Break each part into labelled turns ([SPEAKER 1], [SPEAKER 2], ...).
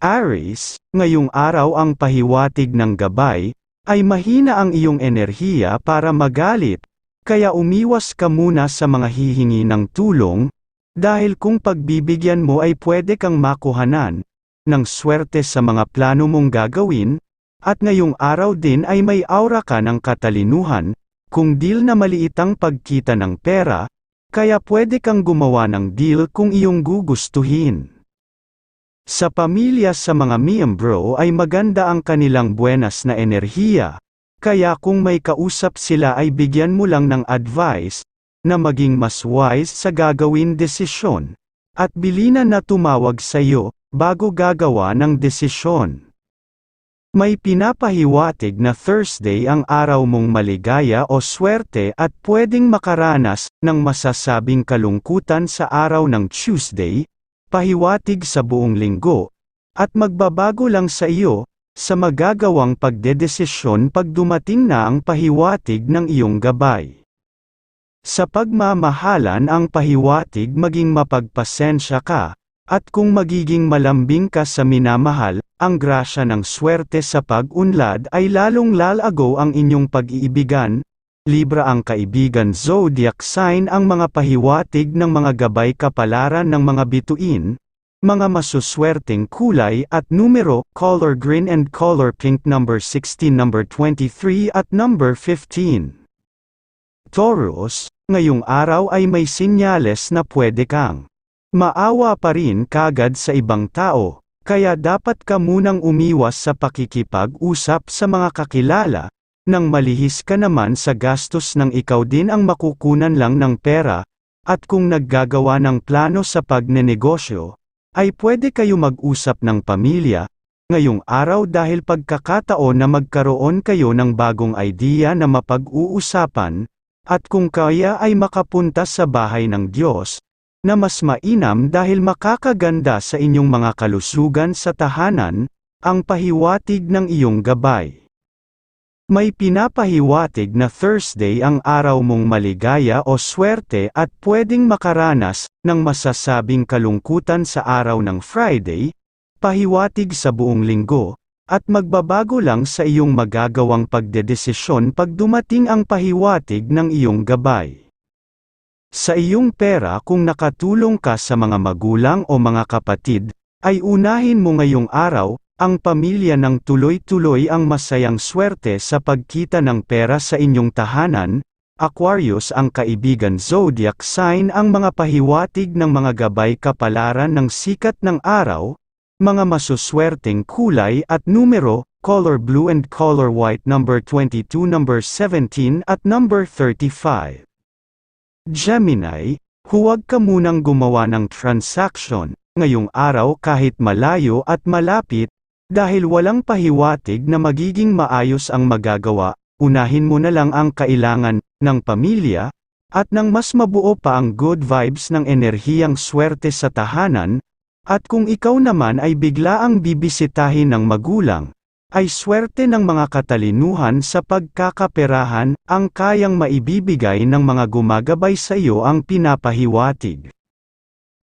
[SPEAKER 1] Aries, ngayong araw ang pahiwatig ng gabay, ay mahina ang iyong enerhiya para magalit, kaya umiwas ka muna sa mga hihingi ng tulong, dahil kung pagbibigyan mo ay pwede kang makuhanan, ng swerte sa mga plano mong gagawin, at ngayong araw din ay may aura ka ng katalinuhan, kung deal na maliit ang pagkita ng pera, kaya pwede kang gumawa ng deal kung iyong gugustuhin. Sa pamilya sa mga miyembro ay maganda ang kanilang buenas na enerhiya, kaya kung may kausap sila ay bigyan mo lang ng advice, na maging mas wise sa gagawin desisyon, at bilinan na tumawag sa iyo, bago gagawa ng desisyon. May pinapahiwatig na Thursday ang araw mong maligaya o swerte at pwedeng makaranas ng masasabing kalungkutan sa araw ng Tuesday, pahiwatig sa buong linggo, at magbabago lang sa iyo, sa magagawang pagdedesisyon pag dumating na ang pahiwatig ng iyong gabay. Sa pagmamahalan ang pahiwatig maging mapagpasensya ka, at kung magiging malambing ka sa minamahal, ang grasya ng swerte sa pag-unlad ay lalong lalago ang inyong pag-iibigan, Libra ang kaibigan zodiac sign ang mga pahiwatig ng mga gabay kapalaran ng mga bituin, mga masuswerteng kulay at numero, color green and color pink number 16 number 23 at number 15. Taurus, ngayong araw ay may sinyales na pwede kang maawa pa rin kagad sa ibang tao, kaya dapat ka munang umiwas sa pakikipag-usap sa mga kakilala, nang malihis ka naman sa gastos ng ikaw din ang makukunan lang ng pera, at kung naggagawa ng plano sa pagnenegosyo, ay pwede kayo mag-usap ng pamilya, ngayong araw dahil pagkakataon na magkaroon kayo ng bagong idea na mapag-uusapan, at kung kaya ay makapunta sa bahay ng Diyos, na mas mainam dahil makakaganda sa inyong mga kalusugan sa tahanan, ang pahiwatig ng iyong gabay. May pinapahiwatig na Thursday ang araw mong maligaya o swerte at pwedeng makaranas ng masasabing kalungkutan sa araw ng Friday, pahiwatig sa buong linggo, at magbabago lang sa iyong magagawang pagdedesisyon pag dumating ang pahiwatig ng iyong gabay. Sa iyong pera kung nakatulong ka sa mga magulang o mga kapatid, ay unahin mo ngayong araw, ang pamilya ng tuloy-tuloy ang masayang swerte sa pagkita ng pera sa inyong tahanan, Aquarius ang kaibigan zodiac sign ang mga pahiwatig ng mga gabay kapalaran ng sikat ng araw, mga masuswerteng kulay at numero, color blue and color white number 22 number 17 at number 35. Gemini, huwag ka munang gumawa ng transaction, ngayong araw kahit malayo at malapit, dahil walang pahiwatig na magiging maayos ang magagawa, unahin mo na lang ang kailangan ng pamilya, at nang mas mabuo pa ang good vibes ng enerhiyang swerte sa tahanan, at kung ikaw naman ay bigla ang bibisitahin ng magulang, ay swerte ng mga katalinuhan sa pagkakaperahan, ang kayang maibibigay ng mga gumagabay sa iyo ang pinapahiwatig.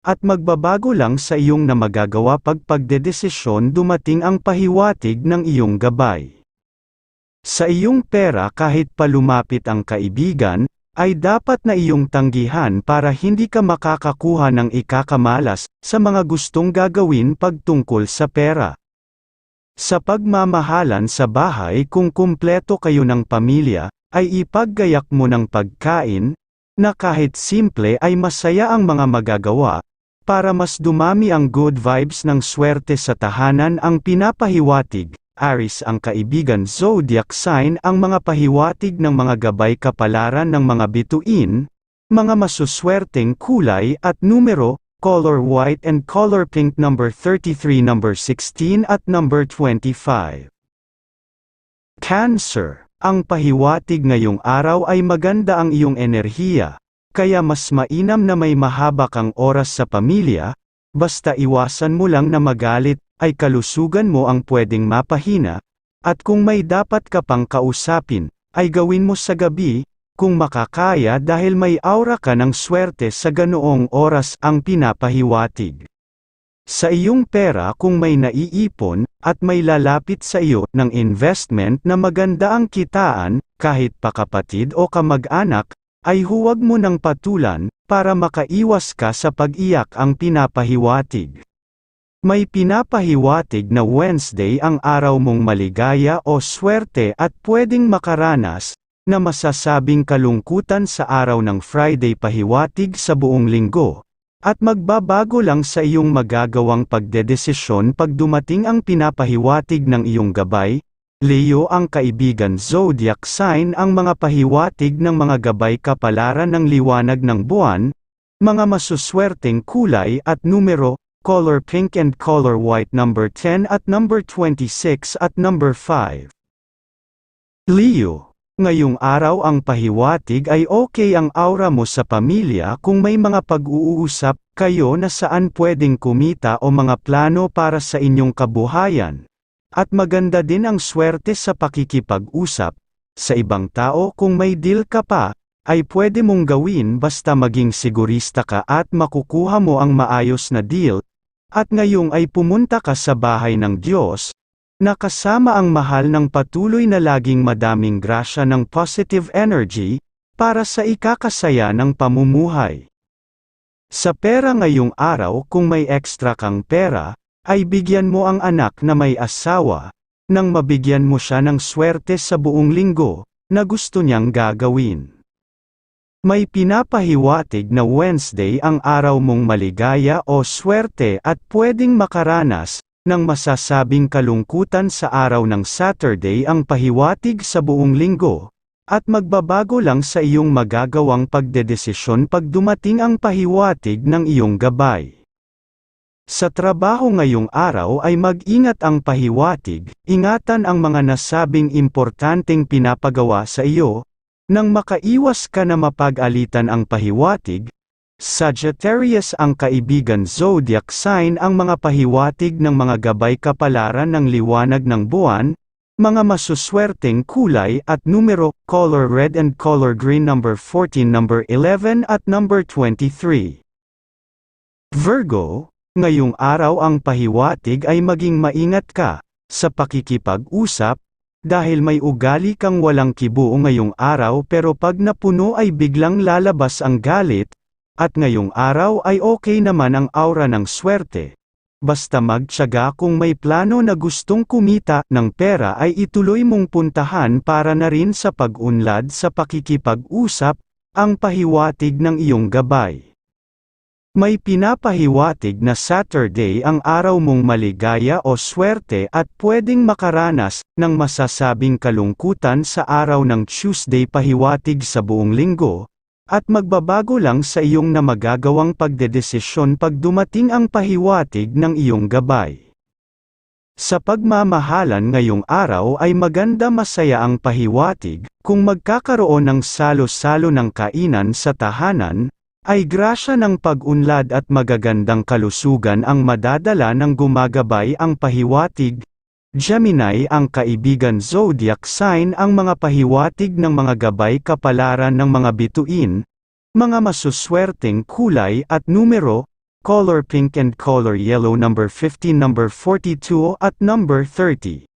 [SPEAKER 1] at magbabago lang sa iyong na magagawa pag pagdedesisyon dumating ang pahiwatig ng iyong gabay. Sa iyong pera kahit palumapit ang kaibigan, ay dapat na iyong tanggihan para hindi ka makakakuha ng ikakamalas sa mga gustong gagawin pagtungkol sa pera. Sa pagmamahalan sa bahay kung kumpleto kayo ng pamilya, ay ipaggayak mo ng pagkain, na kahit simple ay masaya ang mga magagawa, para mas dumami ang good vibes ng swerte sa tahanan ang pinapahiwatig, Aris ang kaibigan zodiac sign ang mga pahiwatig ng mga gabay kapalaran ng mga bituin, mga masuswerteng kulay at numero, color white and color pink number 33 number 16 at number 25. Cancer, ang pahiwatig ngayong araw ay maganda ang iyong enerhiya, kaya mas mainam na may mahaba kang oras sa pamilya, basta iwasan mo lang na magalit, ay kalusugan mo ang pwedeng mapahina, at kung may dapat ka pang kausapin, ay gawin mo sa gabi, kung makakaya dahil may aura ka ng swerte sa ganoong oras ang pinapahiwatig. Sa iyong pera kung may naiipon, at may lalapit sa iyo ng investment na maganda ang kitaan, kahit pa kapatid o kamag-anak, ay huwag mo nang patulan, para makaiwas ka sa pag-iyak ang pinapahiwatig. May pinapahiwatig na Wednesday ang araw mong maligaya o swerte at pwedeng makaranas, na masasabing kalungkutan sa araw ng Friday pahiwatig sa buong linggo, at magbabago lang sa iyong magagawang pagdedesisyon pag dumating ang pinapahiwatig ng iyong gabay, Leo ang kaibigan zodiac sign ang mga pahiwatig ng mga gabay kapalaran ng liwanag ng buwan, mga masuswerteng kulay at numero, color pink and color white number 10 at number 26 at number 5. Leo, ngayong araw ang pahiwatig ay okay ang aura mo sa pamilya kung may mga pag-uusap kayo na saan pwedeng kumita o mga plano para sa inyong kabuhayan. At maganda din ang swerte sa pakikipag-usap, sa ibang tao kung may deal ka pa, ay pwede mong gawin basta maging sigurista ka at makukuha mo ang maayos na deal, at ngayong ay pumunta ka sa bahay ng Diyos, na kasama ang mahal ng patuloy na laging madaming grasya ng positive energy, para sa ikakasaya ng pamumuhay. Sa pera ngayong araw kung may extra kang pera, ay bigyan mo ang anak na may asawa, nang mabigyan mo siya ng swerte sa buong linggo, na gusto niyang gagawin. May pinapahiwatig na Wednesday ang araw mong maligaya o swerte at pwedeng makaranas, ng masasabing kalungkutan sa araw ng Saturday ang pahiwatig sa buong linggo, at magbabago lang sa iyong magagawang pagdedesisyon pag dumating ang pahiwatig ng iyong gabay. Sa trabaho ngayong araw ay mag-ingat ang pahiwatig, ingatan ang mga nasabing importanteng pinapagawa sa iyo, nang makaiwas ka na mapag-alitan ang pahiwatig, Sagittarius ang kaibigan zodiac sign ang mga pahiwatig ng mga gabay kapalaran ng liwanag ng buwan, mga masuswerteng kulay at numero, color red and color green number 14 number 11 at number 23. Virgo, Ngayong araw ang pahiwatig ay maging maingat ka, sa pakikipag-usap, dahil may ugali kang walang kibuo ngayong araw pero pag napuno ay biglang lalabas ang galit, at ngayong araw ay okay naman ang aura ng swerte. Basta magtyaga kung may plano na gustong kumita ng pera ay ituloy mong puntahan para na rin sa pag-unlad sa pakikipag-usap, ang pahiwatig ng iyong gabay. May pinapahiwatig na Saturday ang araw mong maligaya o swerte at pwedeng makaranas ng masasabing kalungkutan sa araw ng Tuesday pahiwatig sa buong linggo, at magbabago lang sa iyong na magagawang pagdedesisyon pag dumating ang pahiwatig ng iyong gabay. Sa pagmamahalan ngayong araw ay maganda masaya ang pahiwatig, kung magkakaroon ng salo-salo ng kainan sa tahanan, ay grasya ng pag-unlad at magagandang kalusugan ang madadala ng gumagabay ang pahiwatig. Gemini ang kaibigan zodiac sign ang mga pahiwatig ng mga gabay kapalaran ng mga bituin, mga masuswerteng kulay at numero, color pink and color yellow number 15 number 42 at number 30.